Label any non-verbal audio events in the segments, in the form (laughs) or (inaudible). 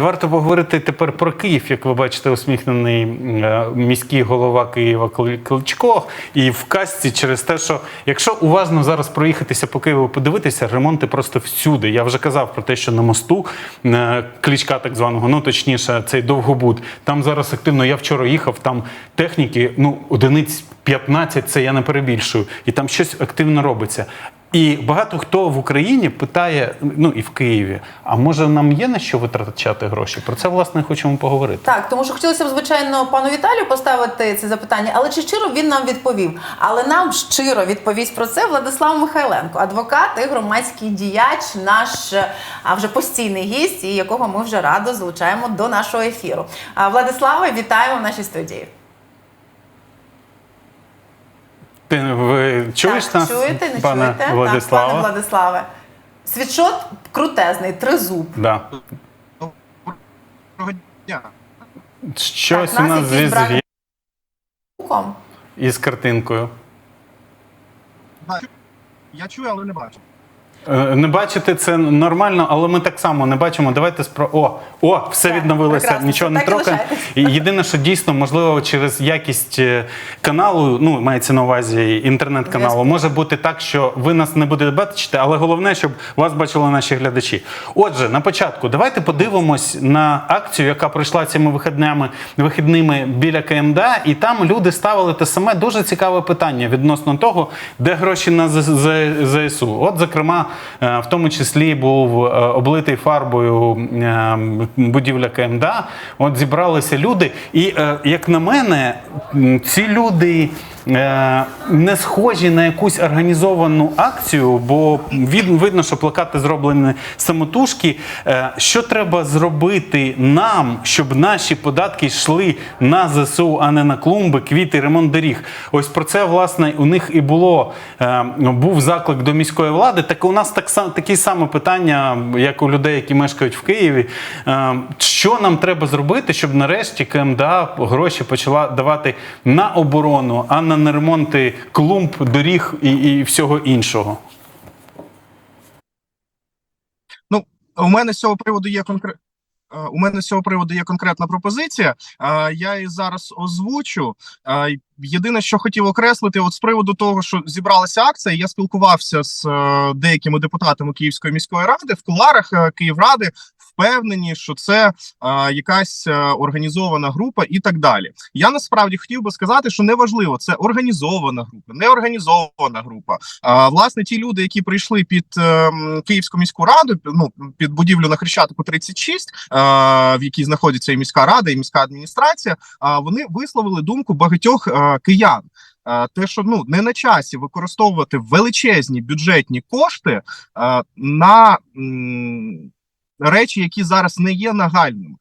Варто поговорити тепер про Київ, як ви бачите, усміхнений е, міський голова Києва Кличко. І в казці через те, що якщо уважно зараз проїхатися по Києву, подивитися, ремонти просто всюди. Я вже казав про те, що на мосту е, Кличка, так званого, ну точніше, цей довгобуд. Там зараз активно. Я вчора їхав, там техніки, ну одиниць 15, це я не перебільшую, і там щось активно робиться. І багато хто в Україні питає, ну і в Києві, а може нам є на що витрачати гроші? Про це власне хочемо поговорити. Так, тому що хотілося б, звичайно, пану Віталію поставити це запитання, але чи щиро він нам відповів? Але нам щиро відповість про це Владислав Михайленко, адвокат і громадський діяч, наш а вже постійний гість, і якого ми вже радо залучаємо до нашого ефіру. А, Владиславе, вітаємо в нашій студії. Ти ви чуєш так, нас, чуєте, не пане чуєте? Владислава? Так, пане Владиславе. Світшот крутезний, тризуб. Да. Доброго дня. Щось Так, у нас нас брак- зв'язком Звуком. із картинкою. Я чую, але не бачу. Е, Не бачити це нормально, але ми так само не бачимо. Давайте спро. О, о, все Так, відновилося, прекрасно, нічого не так трохи. Єдине, що дійсно можливо через якість е, каналу, ну мається на увазі інтернет-каналу, може бути так, що ви нас не будете бачити, але головне, щоб вас бачили наші глядачі. Отже, на початку давайте подивимось на акцію, яка пройшла цими вихідними вихідними біля КМДА, і там люди ставили те саме дуже цікаве питання відносно того, де гроші на ЗСУ. От, зокрема, в тому числі був е, облитий фарбою е, будівля КМДА. От зібралися люди, і е, як на мене, ці люди. Е, Не схожі на якусь організовану акцію, бо видно, що плакати зроблені самотужки. Е, Що треба зробити нам, щоб наші податки йшли на ЗСУ, а не на клумби, квіти, ремонт доріг? Ось про це власне у них і було е, був заклик до міської влади. Так у нас так такі саме питання, як у людей, які мешкають в Києві. Що нам треба зробити, щоб нарешті КМДА гроші почала давати на оборону, а не на ремонти клумб, доріг і, і всього іншого? Ну, у мене з цього приводу є конкрет. У мене з цього приводу є конкретна пропозиція. Е, Я її зараз озвучу. Е, Єдине, що хотів окреслити, от з приводу того, що зібралася акція, я спілкувався з е, деякими депутатами Київської міської ради в куларах е, Київради. Впевнені, що це е, якась е, організована група і так далі. Я насправді хотів би сказати, що неважливо, це організована група, не організована група. А власне, ті люди, які прийшли під е, Київську міську раду, ну під будівлю на Хрещатику 36, е, в якій знаходиться і міська рада, і міська адміністрація, а вони висловили думку багатьох е, киян. Е, Те, що ну не на часі використовувати величезні бюджетні кошти е, на м, речі, які зараз не є нагальними.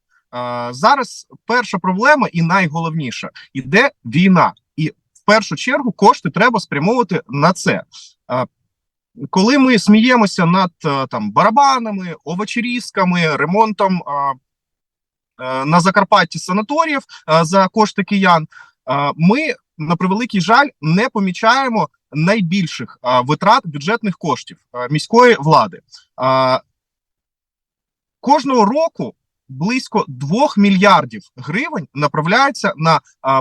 Зараз перша проблема і найголовніша іде війна, і в першу чергу кошти треба спрямовувати на це. Коли ми сміємося над е, там барабанами, овочерізками, ремонтом е, на Закарпатті санаторіїв е, за кошти киян, ми на превеликий жаль не помічаємо найбільших витрат бюджетних коштів міської влади. Кожного року близько 2 мільярдів гривень направляється на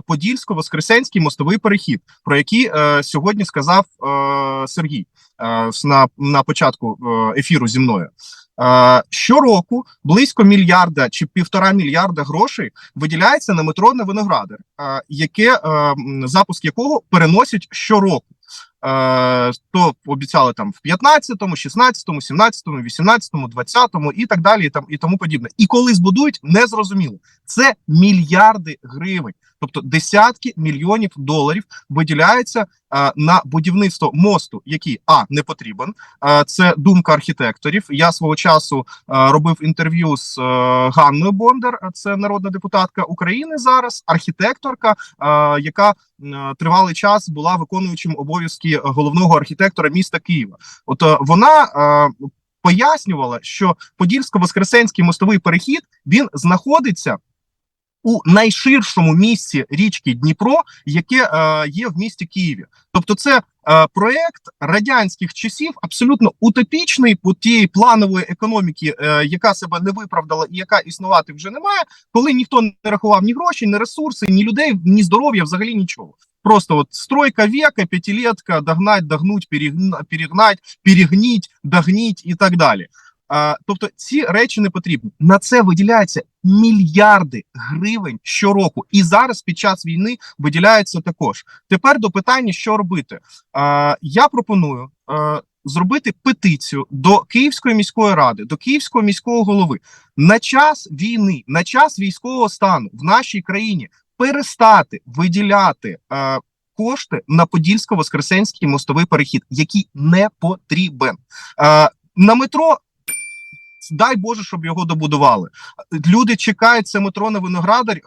Подільсько-Воскресенський мостовий перехід, про який е, сьогодні сказав е, Сергій е, на, на початку е, ефіру зі мною. Е, щороку близько мільярда чи півтора мільярда грошей виділяється на метро на Виноградар, е, яке запуск якого переносять щороку. Е, то обіцяли там в 15-му, 16-му, 17-му, 18-му, 20-му і так далі, і там і тому подібне. І коли збудують, не зрозуміло. Це мільярди гривень, тобто десятки мільйонів доларів виділяються е, на будівництво мосту, який а не потрібен. Е, це думка архітекторів. Я свого часу е, робив інтерв'ю з Ганною Бондар, це народна депутатка України зараз, архітекторка, яка тривалий час була виконуючим обов'язки головного архітектора міста Києва. От вона пояснювала, що Подільсько-Воскресенський мостовий перехід він знаходиться у найширшому місці річки Дніпро, яке е, є в місті Києві. Тобто, це е, проект радянських часів, абсолютно утопічний по тієї планової економіки, е, яка себе не виправдала і яка існувати вже немає, коли ніхто не рахував ні гроші, ні ресурси, ні людей, ні здоров'я, взагалі нічого. Просто от стройка века, п'ятилетка, догнать, догнуть, перегна- перегнать, перегніть, догніть і так далі. А, тобто ці речі не потрібні. На це виділяються мільярди гривень щороку, і зараз під час війни виділяються також. Тепер до питання, що робити. А, я пропоную а, зробити петицію до Київської міської ради, до Київського міського голови на час війни, на час військового стану в нашій країні перестати виділяти. А, Кошти на Подільсько-Воскресенський мостовий перехід, який не потрібен. Е, на метро дай Боже, щоб його добудували. Люди чекають це метро на виноградар, е,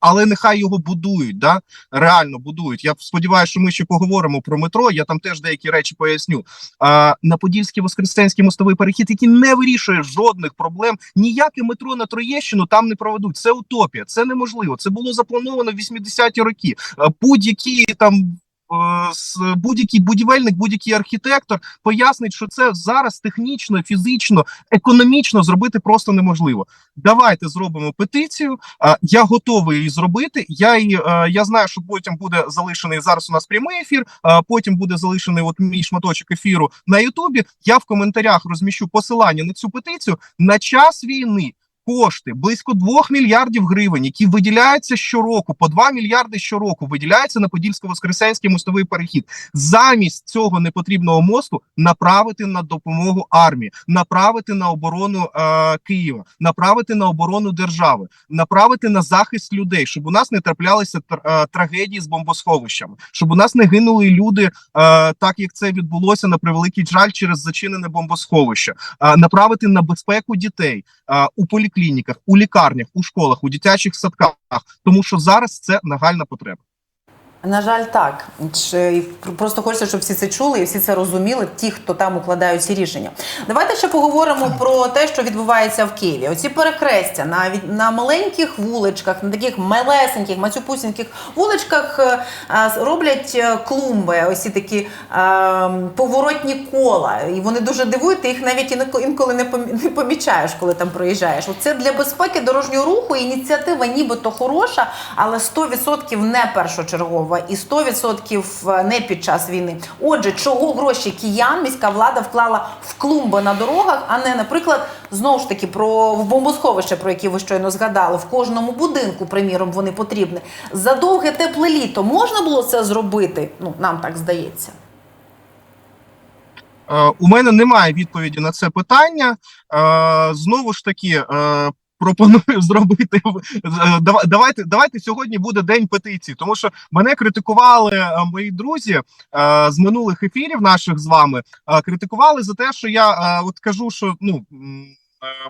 але нехай його будують. Да? Реально будують. Я сподіваюся, що ми ще поговоримо про метро. Я там теж деякі речі поясню. А, на Подільський Воскресенський мостовий перехід, який не вирішує жодних проблем. Ніяке метро на Троєщину там не проведуть. Це утопія, це неможливо. Це було заплановано в 80-ті роки. Е, Будь-які там. Е, Будь-який будівельник, будь-який архітектор пояснить, що це зараз технічно, фізично, економічно зробити просто неможливо. Давайте зробимо петицію. Я готовий її зробити. Я її, е, я знаю, що потім буде залишений зараз. У нас прямий ефір. Потім буде залишений от мій шматочок ефіру на Ютубі. Я в коментарях розміщу посилання на цю петицію на час війни. Кошти близько 2 мільярдів гривень, які виділяються щороку, по 2 мільярди щороку виділяються на Подільсько-Воскресенський мостовий перехід. Замість цього непотрібного мосту направити на допомогу армії, направити на оборону е, Києва, направити на оборону держави, направити на захист людей, щоб у нас не траплялися тр- е, трагедії з бомбосховищами, щоб у нас не гинули люди, е, так як це відбулося на превеликий жаль через зачинене бомбосховище, е, направити на безпеку дітей е, у поліклініках, у лікарнях, у школах, у дитячих садках, тому що зараз це нагальна потреба. На жаль, так. Чи просто хочеться, щоб всі це чули і всі це розуміли, ті, хто там укладають ці рішення. Давайте ще поговоримо про те, що відбувається в Києві. Оці перехрестя на, на маленьких вуличках, на таких малесеньких, мацюпусіньких вуличках е, роблять е, клумби, ось такі е, поворотні кола. І вони дуже дивують, ти їх навіть інколи не помічаєш, коли там проїжджаєш. Це для безпеки дорожнього руху ініціатива нібито хороша, але 100% не першочергова і 100% не під час війни. Отже, чого гроші киян міська влада вклала в клумби на дорогах, а не, наприклад, знову ж таки про бомбосховище, про які ви щойно згадали, в кожному будинку, приміром, вони потрібні. За довге тепле літо можна було це зробити? Ну нам так здається. Е, у мене немає відповіді на це питання. Е, знову ж таки, е, пропоную (laughs) зробити е, дава- давайте. Давайте сьогодні буде день петиції, тому що мене критикували е, мої друзі е, з минулих ефірів наших з вами. Критикували за те, що я от кажу, що ну.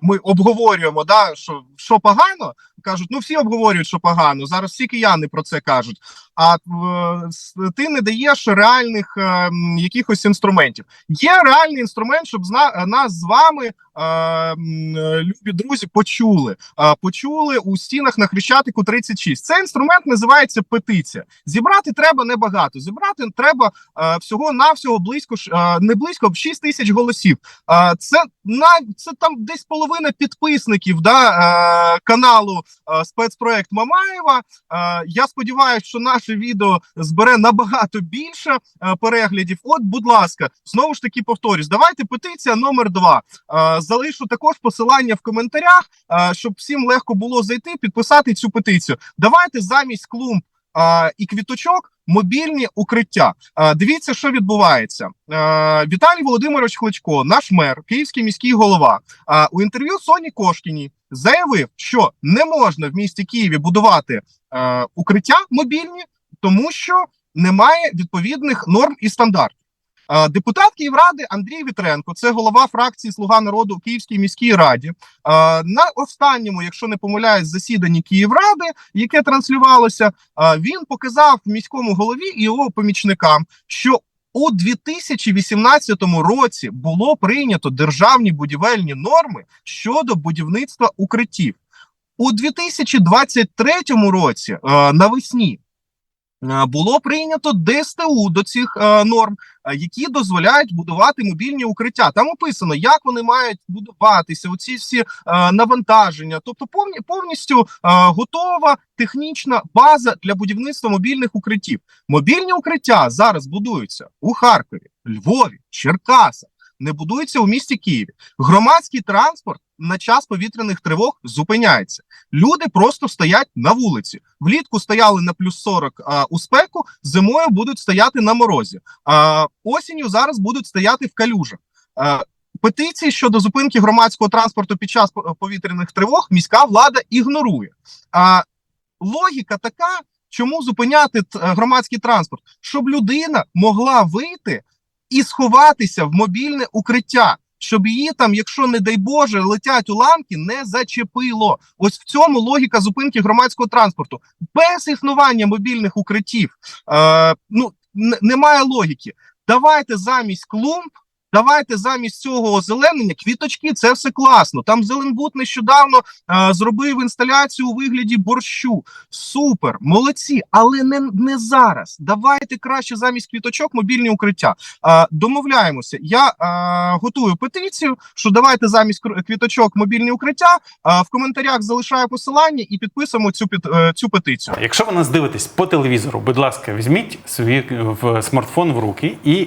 Ми обговорюємо, да, що, що погано, кажуть, ну всі обговорюють, що погано. Зараз всі кияни про це кажуть. А е, ти не даєш реальних е, якихось інструментів. Є реальний інструмент, щоб зна нас з вами, е, е, любі друзі, почули. Е, почули у стінах на Хрещатику 36. Цей інструмент називається петиція. Зібрати треба небагато. Зібрати треба е, всього навсього близько е, не близько 6 тисяч голосів. Е, це на це там десь половина підписників да, е, каналу е, спецпроект Мамаєва. Е, я сподіваюся, що наше відео збере набагато більше е, переглядів. От, будь ласка, знову ж таки повторюсь. Давайте петиція номер два. Е, залишу також посилання в коментарях, е, щоб всім легко було зайти, підписати цю петицію. Давайте замість клумб е, і квіточок. Мобільні укриття. Е, Дивіться, що відбувається. Е, Віталій Володимирович Кличко, наш мер, київський міський голова, е, у інтерв'ю Соні Кошкіній заявив, що не можна в місті Києві будувати е, укриття мобільні, тому що немає відповідних норм і стандартів. Е, Депутат Київради Андрій Вітренко, це голова фракції Слуга народу у Київській міській раді. е, На останньому, якщо не помиляюсь, засіданні Київради, яке транслювалося, е, він показав міському голові і його помічникам, що у 2018 році було прийнято державні будівельні норми щодо будівництва укриттів. У 2023 році е, навесні було прийнято ДСТУ до цих е, норм, е, які дозволяють будувати мобільні укриття. Там описано, як вони мають будуватися, оці всі е, навантаження. Тобто, повні, повністю е, готова технічна база для будівництва мобільних укриттів. Мобільні укриття зараз будуються у Харкові, Львові, Черкасах, не будуються у місті Києві. Громадський транспорт на час повітряних тривог зупиняється. Люди просто стоять на вулиці. Влітку стояли на плюс 40 а, у спеку, зимою будуть стояти на морозі. А, осінню зараз будуть стояти в калюжах. А, петиції щодо зупинки громадського транспорту під час повітряних тривог міська влада ігнорує. А, логіка така, чому зупиняти громадський транспорт, щоб людина могла вийти і сховатися в мобільне укриття. Щоб її там, якщо не дай Боже, летять уламки, не зачепило. Ось в цьому логіка зупинки громадського транспорту. Без існування мобільних укриттів е, ну немає логіки. Давайте замість клумб, давайте замість цього озеленення, квіточки, це все класно. Там Зеленбуд нещодавно е, зробив інсталяцію у вигляді борщу. Супер, молодці, але не, не зараз. Давайте краще замість квіточок мобільні укриття. Е, домовляємося. Я е, готую петицію, що давайте замість квіточок мобільні укриття. Е, в коментарях залишаю посилання і підписуємо цю під е, цю петицію. Якщо ви нас дивитесь по телевізору, будь ласка, візьміть свій е, в смартфон в руки і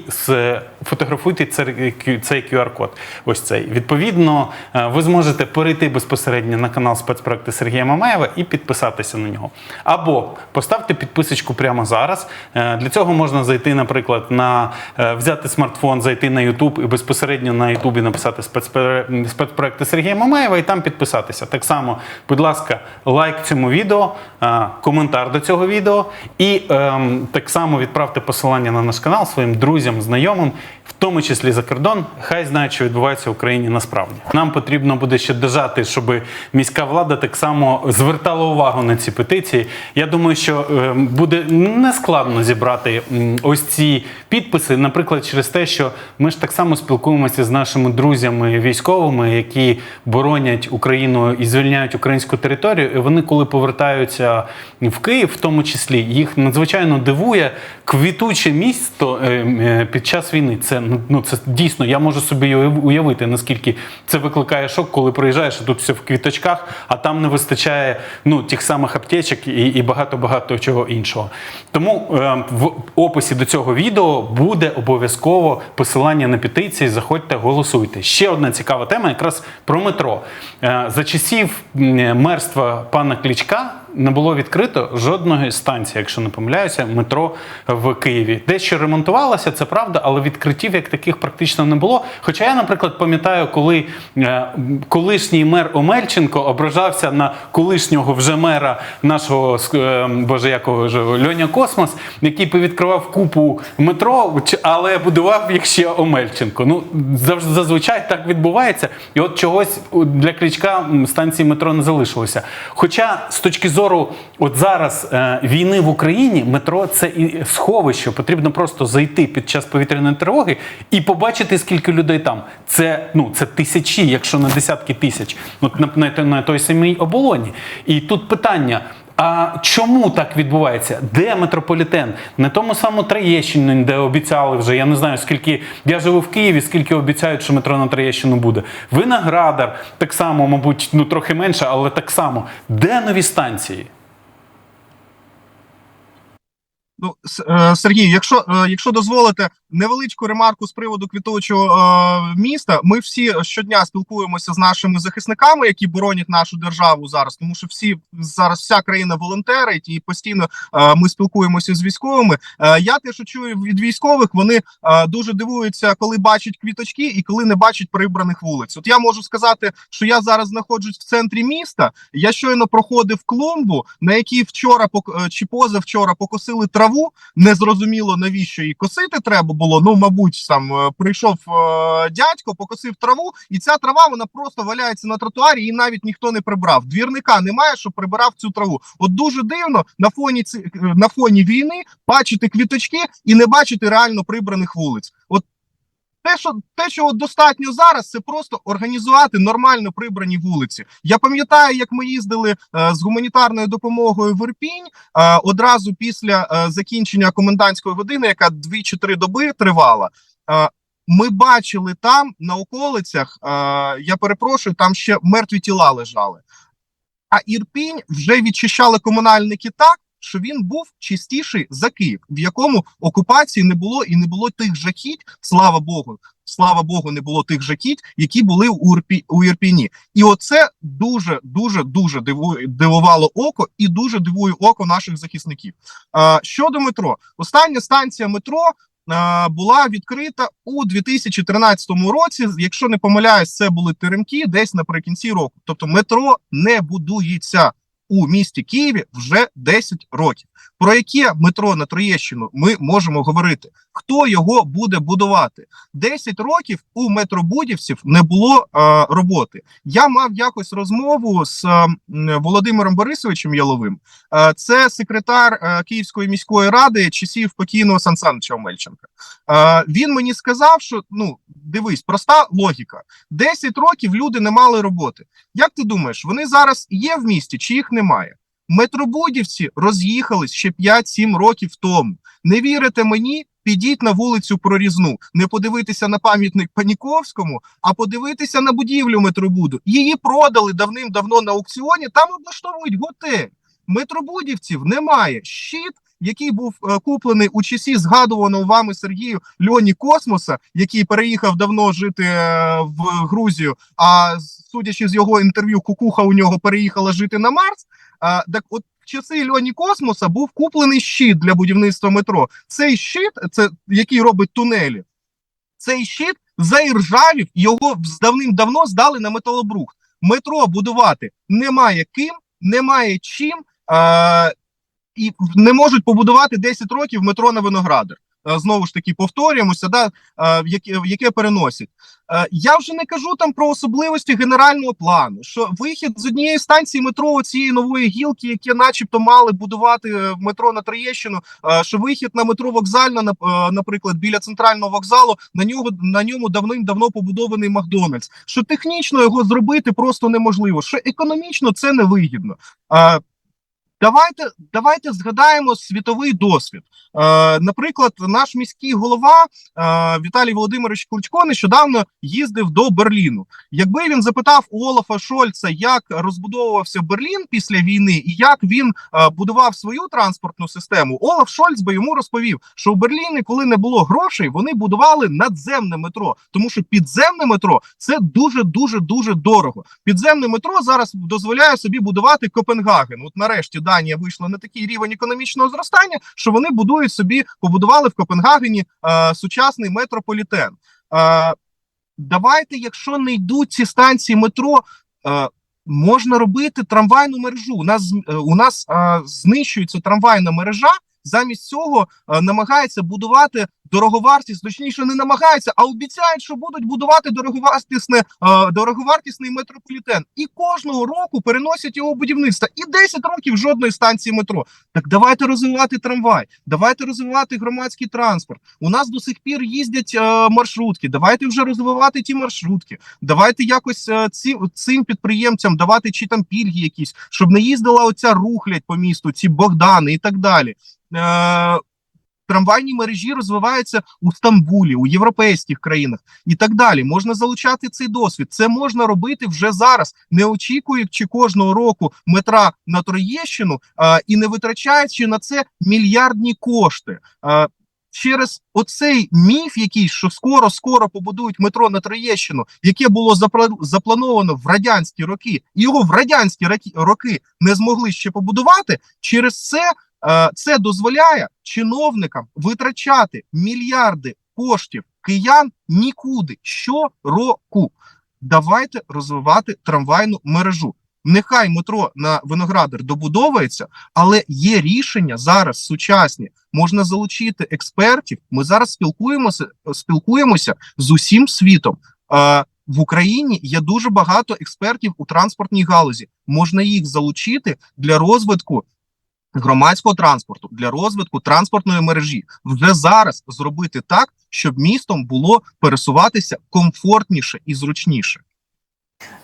фотографуйте цей цей QR-код. Ось цей. Відповідно, е, ви зможете перейти безпосередньо на канал спецпроекти Сергія Мамаєва і підписатися на нього. Або поставте підписочку прямо зараз. Е, Для цього можна зайти, наприклад, на е, взяти смартфон, зайти на YouTube і безпосередньо на YouTube написати спецпроекти Сергія Мамаєва і там підписатися. Так само, будь ласка, лайк цьому відео, коментар до цього відео, і ем, так само відправте посилання на наш канал своїм друзям, знайомим, в тому числі за кордон. Хай знають, що відбувається в Україні насправді. Нам потрібно буде ще дожати, щоб міська влада так само звертала увагу на ці петиції. Я думаю, що ем, буде нескладно зібрати ось ці підписи, наприклад, через те, що ми ж так само спілкуємося з нашими друзями військовими, які боронять Україну і звільняють українську територію. І вони, коли повертаються в Київ, в тому числі, їх надзвичайно дивує квітуче місто е, е, під час війни. Це ну це дійсно. Я можу собі уявити, наскільки це викликає шок, коли приїжджаєш, і тут все в квіточках, а там не вистачає ну тих самих аптечок і, і багато багато чого іншого. Тому е, в описі до цього відео буде обов'язково посилання на петиції. Заходьте, голосуйте. Ще одна цікава тема, якраз про метро. Е, за часів мерства пана Клічка не було відкрито жодної станції, якщо не помиляюся, метро в Києві. Дещо ремонтувалося, це правда, але відкриттів як таких практично не було. Хоча я, наприклад, пам'ятаю, коли е, колишній мер Омельченко ображався на колишнього вже мера нашого е, боже якого ж Льоня Космос, який повідкривав купу метро, але будував їх ще Омельченко. Ну зазвичай так відбувається. І от чогось для Кличка станції метро не залишилося. Хоча з точки зору, от зараз е, війни в Україні, метро це і сховище. Потрібно просто зайти під час повітряної тривоги і побачити, скільки людей там. Це ну це тисячі, якщо не десятки тисяч. От на, на, на той самій оболоні. І тут питання. А чому так відбувається? Де метрополітен? Не тому самому Троєщині, де обіцяли вже. Я не знаю, скільки я живу в Києві, скільки обіцяють, що метро на Троєщину буде. Виноградар так само, мабуть, ну трохи менше, але так само. Де нові станції? Ну, е, якщо, е, якщо дозволите невеличку ремарку з приводу квітучого е, міста, ми всі щодня спілкуємося з нашими захисниками, які боронять нашу державу зараз, тому що всі зараз вся країна волонтерить і постійно ми спілкуємося з військовими. Я те, що чую від військових, вони дуже дивуються, коли бачать квіточки і коли не бачать прибраних вулиць. От я можу сказати, що я зараз знаходжусь в центрі міста. Я щойно проходив клумбу, на якій вчора чи позавчора покосили траву. Незрозуміло навіщо її косити треба було. Ну, мабуть, там е, прийшов е, дядько, покосив траву, і ця трава вона просто валяється на тротуарі, і навіть ніхто не прибрав. Двірника немає, щоб прибирав цю траву. От дуже дивно на фоні ці е, на фоні війни бачити квіточки і не бачити реально прибраних вулиць. От те, що те, чого достатньо зараз, це просто організувати нормально прибрані вулиці. Я пам'ятаю, як ми їздили е, з гуманітарною допомогою в Ірпінь е, одразу після е, закінчення комендантської години, яка дві чи три доби тривала. Е, ми бачили там на околицях. Е, я перепрошую, там ще мертві тіла лежали. А Ірпінь вже відчищали комунальники так, що він був чистіший за Київ, в якому окупації не було і не було тих жахіть, слава Богу. Слава Богу, не було тих жахіть, які були у Ірпі, у Ірпіні. І оце дуже дуже дуже дивує дивувало око і дуже дивує око наших захисників. А, щодо метро, остання станція метро була відкрита у 2013 році. Якщо не помиляюсь, це були теремки десь наприкінці року. Тобто метро не будується у місті Києві вже 10 років. Про яке метро на Троєщину ми можемо говорити? Хто його буде будувати? 10 років у метробудівців не було е, роботи. Я мав якось розмову з е, Володимиром Борисовичем Яловим. Е, це секретар е, Київської міської ради часів покійного Сан Омельченка. Е, він мені сказав, що ну дивись, проста логіка: 10 років люди не мали роботи. Як ти думаєш, вони зараз є в місті чи їх немає? Метробудівці роз'їхались ще 5-7 років тому. Не вірите мені? Підіть на вулицю Прорізну, не подивитися на пам'ятник Паніковському, а подивитися на будівлю метробуду. Її продали давним-давно на аукціоні. Там облаштовують готель. Метробудівців немає. Щит, який був е, куплений у часі згадуваного вами Сергію Льоні Космоса, який переїхав давно жити е, в Грузію. А судячи з його інтерв'ю, кукуха у нього переїхала жити на Марс. А, так от в часи Льоні Космоса був куплений щит для будівництва метро. Цей щит, це який робить тунелі, цей щит заіржавів, його давним-давно здали на металобрухт. Метро будувати немає ким, немає чим. А, і не можуть побудувати 10 років метро на виноградар. Е, Знову ж таки, повторюємося, да, е, яке, яке переносять. Е, Я вже не кажу там про особливості генерального плану, що вихід з однієї станції метро цієї нової гілки, яке начебто мали будувати метро на Троєщину, що вихід на метро вокзальна, нап- наприклад, біля центрального вокзалу, на нього на ньому давним-давно побудований Макдональдс. Що технічно його зробити просто неможливо, що економічно це невигідно. Давайте давайте згадаємо світовий досвід. Е, наприклад, наш міський голова е, Віталій Володимирович Кличко нещодавно їздив до Берліну. Якби він запитав у Олафа Шольца, як розбудовувався Берлін після війни і як він е, будував свою транспортну систему, Олаф Шольц би йому розповів, що в Берліні, коли не було грошей, вони будували надземне метро, тому що підземне метро це дуже дуже дуже дорого. Підземне метро зараз дозволяє собі будувати Копенгаген. От нарешті Данія вийшла на такий рівень економічного зростання, що вони будують собі, побудували в Копенгагені е, сучасний метрополітен. Е, давайте, якщо не йдуть ці станції метро. Е, Можна робити трамвайну мережу. У нас е, у нас е, знищується трамвайна мережа. Замість цього е, намагається будувати дороговартість, точніше, не намагаються, а обіцяють, що будуть будувати дороговартісне, е, дороговартісний метрополітен. І кожного року переносять його будівництво. І 10 років жодної станції метро. Так давайте розвивати трамвай, давайте розвивати громадський транспорт. У нас до сих пір їздять е, маршрутки. Давайте вже розвивати ті маршрутки. Давайте якось е, ці, цим підприємцям давати чи там пільги якісь, щоб не їздила оця рухлядь по місту, ці Богдани і так далі. Трамвайні мережі розвиваються у Стамбулі, у європейських країнах і так далі. Можна залучати цей досвід. Це можна робити вже зараз, не очікуючи кожного року метра на Троєщину а, і не витрачаючи на це мільярдні кошти. А, Через оцей міф, який що скоро скоро побудують метро на Троєщину, яке було запла- заплановано в радянські роки, його в радянські роки не змогли ще побудувати. Через це Це дозволяє чиновникам витрачати мільярди коштів киян нікуди щороку. Давайте розвивати трамвайну мережу. Нехай метро на Виноградар добудовується, але є рішення зараз сучасні. Можна залучити експертів. Ми зараз спілкуємося, спілкуємося з усім світом. Е, в Україні є дуже багато експертів у транспортній галузі. Можна їх залучити для розвитку громадського транспорту для розвитку транспортної мережі вже зараз зробити так, щоб містом було пересуватися комфортніше і зручніше.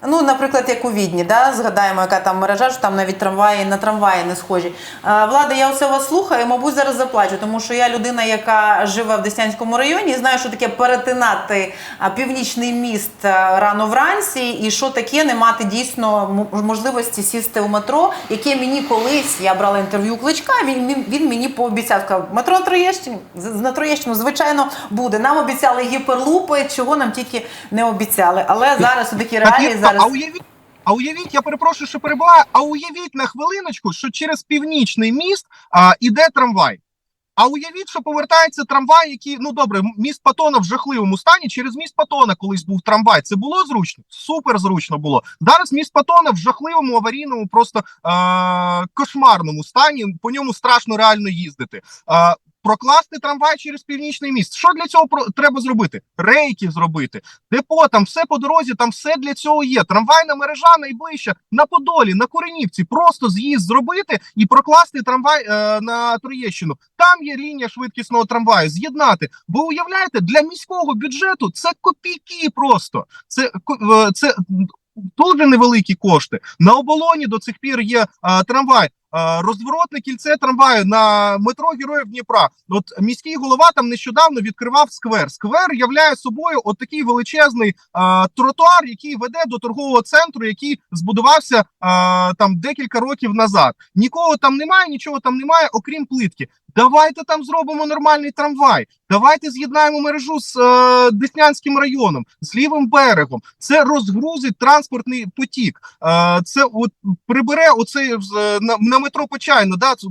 Ну, наприклад, як у Відні, да? згадаємо, яка там мережа, що там навіть трамваї на трамваї не схожі. Е, Влада, я оце вас слухаю, мабуть, зараз заплачу, тому що я людина, яка живе в Деснянському районі, і знаю, що таке перетинати північний міст рано вранці, і що таке не мати дійсно можливості сісти в метро, яке мені колись я брала інтерв'ю кличка. Він, він, він мені пообіцяв, сказав, метро Троєщині, на Троєщину, звичайно, буде. Нам обіцяли гіперлупи, чого нам тільки не обіцяли. Але зараз у такі Так, реалії і- зараз. А уявіть, а уявіть, я перепрошую, що перебуваю, а уявіть на хвилиночку, що через північний міст а, іде трамвай. А уявіть, що повертається трамвай, який, ну добре, міст Патона в жахливому стані. Через міст Патона колись був трамвай. Це було зручно? Супер зручно було. Зараз міст Патона в жахливому аварійному, просто е- кошмарному стані. По ньому страшно реально їздити. Е- Прокласти трамвай через північний міст. Що для цього треба зробити? Рейки зробити, депо, там все по дорозі, там все для цього є. Трамвайна мережа найближча на Подолі, на Коренівці. Просто з'їзд зробити і прокласти трамвай е, на Троєщину. Там є лінія швидкісного трамваю. З'єднати. Ви уявляєте, для міського бюджету це копійки просто. Це е, це дуже невеликі кошти. На оболоні до цих пір є е, трамвай. Е, Розворотне кільце трамваю на метро Героїв Дніпра. От міський голова там нещодавно відкривав сквер. Сквер являє собою от такий величезний е, тротуар, який веде до торгового центру, який збудувався е, там декілька років назад. Нікого там немає, нічого там немає, окрім плитки. Давайте там зробимо нормальний трамвай. Давайте з'єднаємо мережу з е, Деснянським районом, з лівим берегом. Це розгрузить транспортний потік. Е, це от прибере оцей е, на, на метро Почайно. Да, це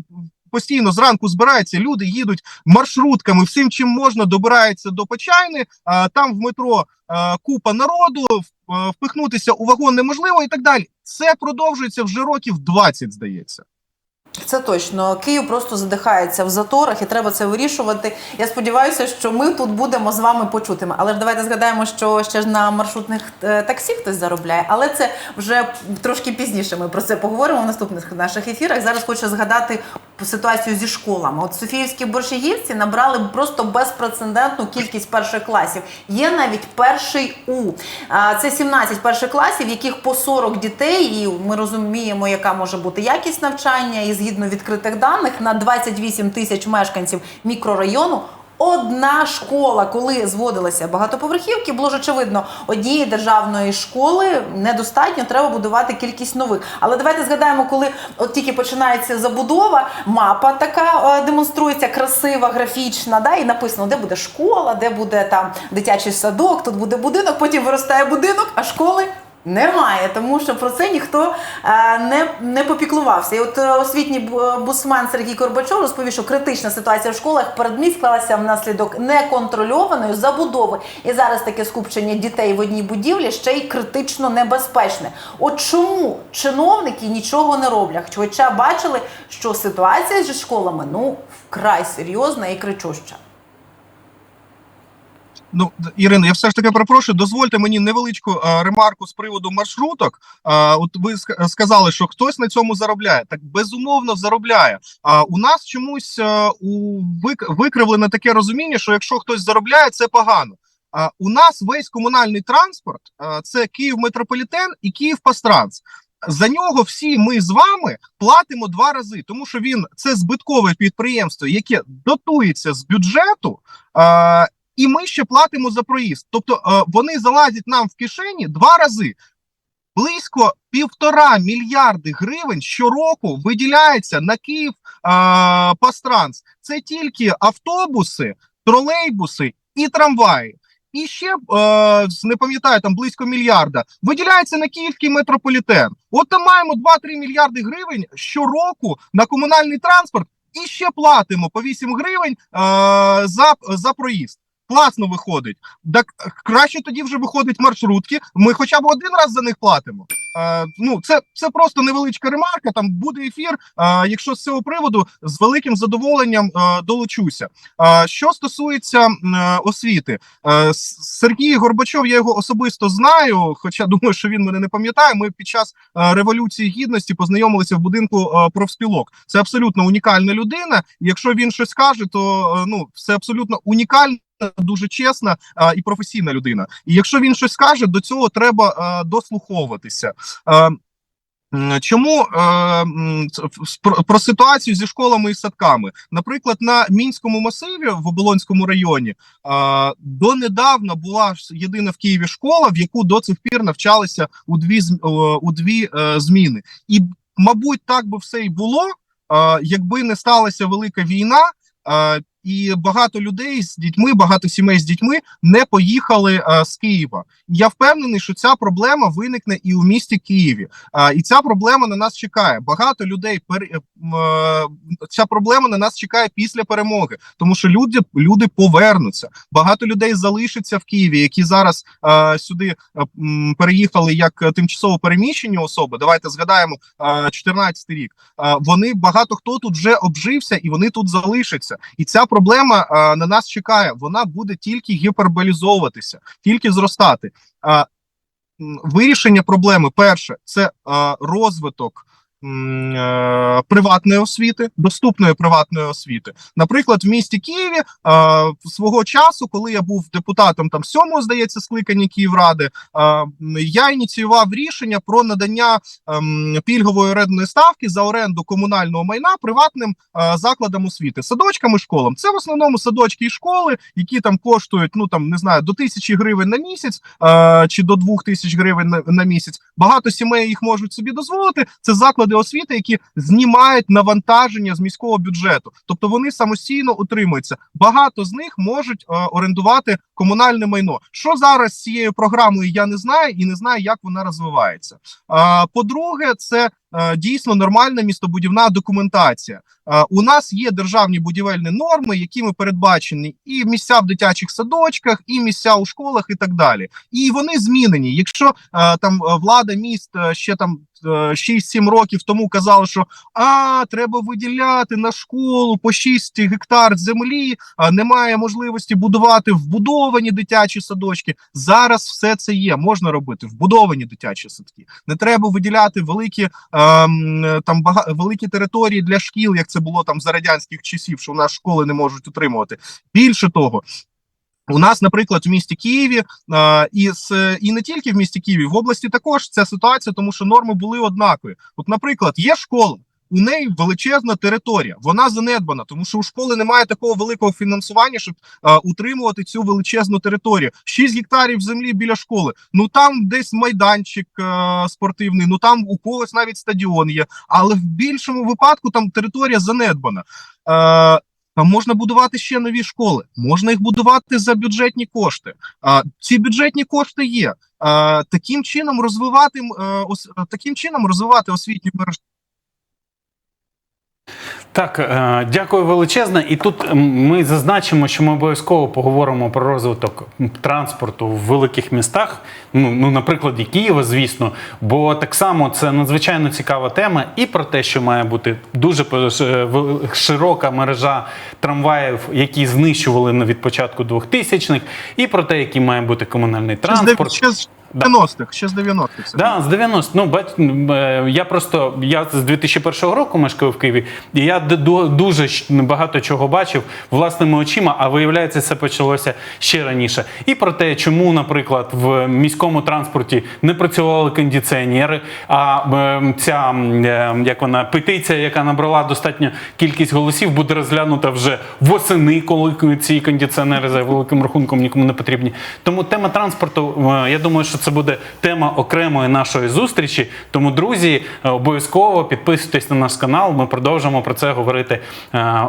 постійно зранку збираються люди, їдуть маршрутками, всім чим можна добираються до Почайни. А там в метро а, купа народу, в- а, впихнутися у вагон неможливо і так далі. Це продовжується вже років 20, здається. Це точно. Київ просто задихається в заторах, і треба це вирішувати. Я сподіваюся, що ми тут будемо з вами почутими. Але ж давайте згадаємо, що ще ж на маршрутних е, таксі хтось заробляє. Але це вже трошки пізніше. Ми про це поговоримо в наступних наших ефірах. Зараз хочу згадати ситуацію зі школами. От в Софіївській борщагівці набрали просто безпрецедентну кількість перших класів. Є навіть перший У. Це 17 перших класів, яких по 40 дітей, і ми розуміємо, яка може бути якість навчання, і згідно відкритих даних на 28 тисяч мешканців мікрорайону. Одна школа, коли зводилися багатоповерхівки, було ж очевидно, однієї державної школи недостатньо, треба будувати кількість нових. Але давайте згадаємо, коли от тільки починається забудова, мапа така е, демонструється красива, графічна, да, і написано, де буде школа, де буде там дитячий садок, тут буде будинок, потім виростає будинок, а школи. Немає, тому що про це ніхто е, не, не попіклувався. І от е, освітній бу- бусман Сергій Корбачов розповів, що критична ситуація в школах передмість склалася внаслідок неконтрольованої забудови. І зараз таке скупчення дітей в одній будівлі ще й критично небезпечне. От чому чиновники нічого не роблять? Хоча бачили, що ситуація зі школами ну вкрай серйозна і кричуща. Ну, Ірино, я все ж таки перепрошую, дозвольте мені невеличку е, ремарку з приводу маршруток. Е, от ви сказали, що хтось на цьому заробляє. Так безумовно заробляє. А у нас чомусь е, у вик- викривлене таке розуміння, що якщо хтось заробляє, це погано. А у нас весь комунальний транспорт е, це Київ метрополітен і Київ Пастранс. За нього всі ми з вами платимо два рази, тому що він це збиткове підприємство, яке дотується з бюджету. Е, і ми ще платимо за проїзд. Тобто е, вони залазять нам в кишені два рази. Близько півтора мільярди гривень щороку виділяється на Київ е, Пастранс. Це тільки автобуси, тролейбуси і трамваї. І ще е, не пам'ятаю, там близько мільярда виділяється на київський метрополітен. От там маємо 2-3 мільярди гривень щороку на комунальний транспорт, і ще платимо по 8 гривень е, за, за проїзд. Класно виходить. Так е, краще тоді вже виходить маршрутки. Ми хоча б один раз за них платимо. Е, ну, це, це просто невеличка ремарка. Там буде ефір. Е, якщо з цього приводу з великим задоволенням е, долучуся. Е, що стосується е, освіти, е, Сергій Горбачов, я його особисто знаю, хоча (laughs) думаю, що він мене не пам'ятає. Ми під час е, революції гідності познайомилися в будинку е, профспілок. Це абсолютно унікальна людина. Якщо він щось каже, то е, ну це абсолютно унікальна. Дуже чесна е, і професійна людина. І якщо він щось скаже, до цього треба е, дослуховуватися. М, Чому про, ситуацію зі школами і садками? Наприклад, на мінському масиві в Оболонському районі донедавна була єдина в Києві школа, в яку до цих пір навчалися у дві у дві е, зміни. І мабуть, так би все і було, якби не сталася велика війна. І багато людей з дітьми, багато сімей з дітьми не поїхали е, з Києва. Я впевнений, що ця проблема виникне і у місті Києві. А, і ця проблема на нас чекає. Багато людей пер... е, м, е, ця проблема на нас чекає після перемоги, тому що люди, люди повернуться. Багато людей залишиться в Києві, які зараз е, сюди е, м, переїхали як е, тимчасово переміщені особи. Давайте згадаємо е, 14 рік. Е, вони багато хто тут вже обжився і вони тут залишаться. І ця проблема а, на нас чекає. Вона буде тільки гіперболізовуватися, тільки зростати. А, вирішення проблеми перше це а, розвиток е, приватної освіти, доступної приватної освіти. Наприклад, в місті Києві е, свого часу, коли я був депутатом там сьомого, здається, скликання Київради, е, я ініціював рішення про надання ем, пільгової орендної ставки за оренду комунального майна приватним е, закладам освіти, садочкам і школам. Це в основному садочки і школи, які там коштують, ну там не знаю, до тисячі гривень на місяць е, чи до двох тисяч гривень на, на місяць. Багато сімей їх можуть собі дозволити. Це заклади освіти, які знімають навантаження з міського бюджету, тобто вони самостійно утримуються. Багато з них можуть е, орендувати комунальне майно. Що зараз з цією програмою я не знаю і не знаю, як вона розвивається. Е, По-друге, це дійсно нормальна містобудівна документація. Е, У нас є державні будівельні норми, якими передбачені і місця в дитячих садочках, і місця у школах, і так далі. І вони змінені. Якщо е, там е, влада міст е, ще там е, 6-7 років тому казала, що а треба виділяти на школу по 6 гектар землі, немає можливості будувати вбудовані дитячі садочки. Зараз все це є. Можна робити вбудовані дитячі садки. Не треба виділяти великі там бага... великі території для шкіл, як це було там за радянських часів, що у нас школи не можуть утримувати. Більше того. У нас, наприклад, в місті Києві а, і, з, і не тільки в місті Києві, в області також ця ситуація, тому що норми були однакові. От, наприклад, є школа, у неї величезна територія, вона занедбана, тому що у школи немає такого великого фінансування, щоб е, утримувати цю величезну територію. 6 гектарів землі біля школи. Ну там десь майданчик е, спортивний, ну там у когось навіть стадіон є. Але в більшому випадку там територія занедбана. Е, там можна будувати ще нові школи, можна їх будувати за бюджетні кошти. А ці бюджетні кошти є. А, таким чином розвивати е, ос, таким чином розвивати освітню мережу. Так, е, дякую величезне. І тут ми зазначимо, що ми обов'язково поговоримо про розвиток транспорту в великих містах. Ну, ну, на прикладі Києва, звісно, бо так само це надзвичайно цікава тема, і про те, що має бути дуже е, широка мережа трамваїв, які знищували на- від початку 2000-х, і про те, який має бути комунальний транспорт. Ще 90-х, ще з 90-х. це Да, з 90. Ну, бач, е, я просто я з 2001 року мешкаю в Києві, і я дуже багато чого бачив власними очима, а виявляється, це почалося ще раніше. І про те, чому, наприклад, в міському транспорті не працювали кондиціонери, а е, ця е, як вона петиція, яка набрала достатню кількість голосів, буде розглянута вже восени, коли ці кондиціонери за великим рахунком нікому не потрібні. Тому тема транспорту, е, я думаю, що це буде тема окремої нашої зустрічі. Тому, друзі, обов'язково підписуйтесь на наш канал. Ми продовжимо про це говорити е,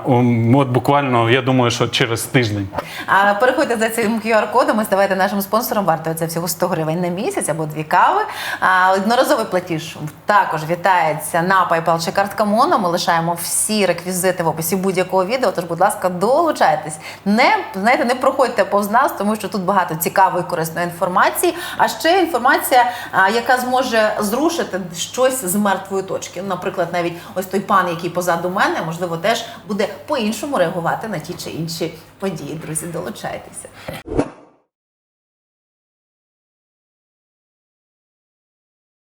от буквально, я думаю, що через тиждень. А переходьте за цим QR-кодом і ставайте нашим спонсором. Вартує це всього 100 гривень на місяць або дві кави. А, одноразовий платіж також вітається на PayPal чи картка Моно. Ми лишаємо всі реквізити в описі будь-якого відео. Тож, будь ласка, долучайтесь. Не знаєте, не проходьте повз нас, тому що тут багато цікавої корисної інформації. А ще інформація, яка зможе зрушити щось з мертвої точки. Наприклад, навіть ось той пан, який позаду мене, можливо, теж буде по-іншому реагувати на ті чи інші події. Друзі, долучайтеся.